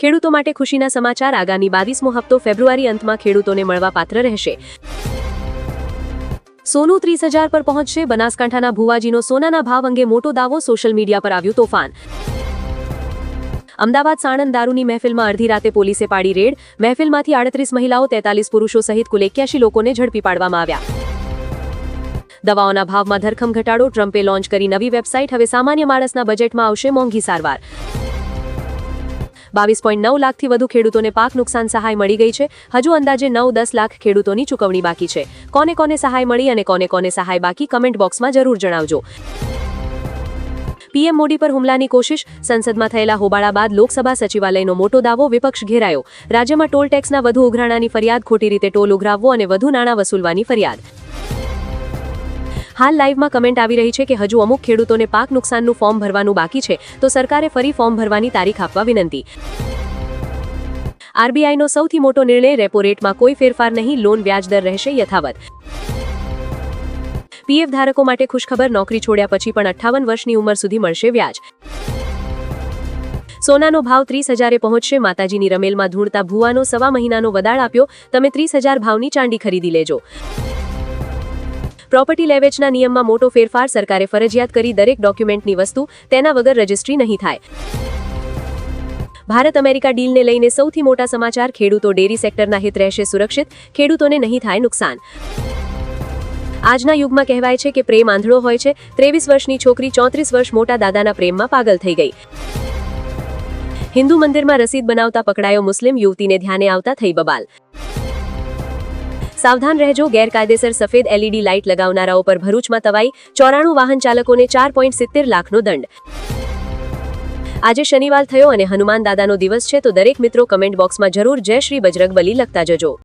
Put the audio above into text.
ખેડૂતો માટે ખુશીના સમાચાર આગામી બાવીસમો હપ્તો ફેબ્રુઆરી અંતમાં ખેડૂતોને મળવા પાત્ર રહેશે. સોનું ત્રીસ હજાર પર પહોંચશે. બનાસકાંઠાના ભુવાજીનો સોનાના ભાવ અંગે મોટો દાવો સોશિયલ મીડિયા પર આવ્યું તોફાન. અમદાવાદ સાણંદ દારૂની મહેફિલમાં અડધી રાતે પોલીસે પાડી રેડ. મહેફિલમાંથી આડત્રીસ મહિલાઓ, તેતાલીસ પુરુષો સહિત કુલ એક્યાસી લોકોને ઝડપી પાડવામાં આવ્યા. દવાઓના ભાવમાં ધરખમ ઘટાડો, ટ્રમ્પે લોન્ચ કરી નવી વેબસાઇટ. હવે સામાન્ય માણસના બજેટમાં આવશે મોંઘી સારવાર. બાવીસ પોઈન્ટ નવ લાખથી વધુ ખેડૂતોને પાક નુકસાન સહાય મળી ગઈ છે. હજુ અંદાજે નવ દસ લાખ ખેડૂતોની ચૂકવણી બાકી છે. કોને કોને સહાય મળી અને કોને કોને સહાય બાકી કમેન્ટ બોક્સમાં જરૂર જણાવજો. પીએમ મોદી પર હુમલાની કોશિશ. સંસદમાં થયેલા હોબાળા બાદ લોકસભા સચિવાલયનો મોટો દાવો વિપક્ષ ઘેરાયો. રાજ્યમાં ટોલ ટેક્સના વધુ ઉઘરાણાની ફરિયાદ, ખોટી રીતે ટોલ ઉઘરાવવો અને વધુ નાણાં વસૂલવાની ફરિયાદ. હાલ લાઈવમાં કમેન્ટ આવી રહી છે કે હજુ અમુક ખેડૂતોને પાક નુકસાનનું ફોર્મ ભરવાનું બાકી છે, તો સરકારે ફરી ફોર્મ ભરવાની તારીખ આપવા વિનંતી. આરબીઆઈનો સૌથી મોટો નિર્ણય રેપો રેટમાં કોઈ ફેરફાર નહીં, લોન વ્યાજ દર રહેશે યથાવત. પીએફ ધારકો માટે ખુશખબર નોકરી છોડ્યા પછી પણ અઠ્ઠાવન વર્ષની ઉંમર સુધી મળશે વ્યાજ. સોનાનો ભાવ ત્રીસ હજારે પહોંચશે, માતાજીની રમેલમાં ધૂણતા ભુવાનો સવા મહિનાનો વદાળ આપ્યો, તમે ત્રીસ હજાર ભાવની ચાંડી ખરીદી લેજો. પ્રોપર્ટી લેવેચના નિયમમાં મોટો ફેરફાર સરકારે ફરજિયાત કરી દરેક ડોક્યુમેન્ટની વસ્તુ તેના વગર રજિસ્ટ્રી નહીં થાય. ભારત અમેરિકા ડીલને લઈને સૌથી મોટા સમાચાર, ખેડૂતો ડેરી સેક્ટરના હિત રહેશે સુરક્ષિત, ખેડૂતોને નહીં થાય નુકસાન. આજના યુગમાં કહેવાય છે કે પ્રેમ આંધળો હોય છે. ત્રેવીસ વર્ષની છોકરી ચોત્રીસ વર્ષ મોટા દાદાના પ્રેમમાં પાગલ થઈ ગઈ. હિન્દુ મંદિરમાં રસીદ બનાવતા પકડાયો મુસ્લિમ યુવતીને ધ્યાને આવતા થઈ બબાલ. સાવધાન રહેજો. ગેરકાયદેસર સફેદ એલઈડી લાઇટ લગાવનારાઓ પર ભરૂચમાં તવાઈ. ચોરાણું વાહન ચાલકોને ચાર પોઈન્ટ સિત્તેર લાખનો દંડ. આજે શનિવાર થયો અને હનુમાન દાદાનો દિવસ છે, તો દરેક મિત્રો કમેન્ટ બોક્સમાં જરૂર જય શ્રી બજરંગબલી લખતા જજો.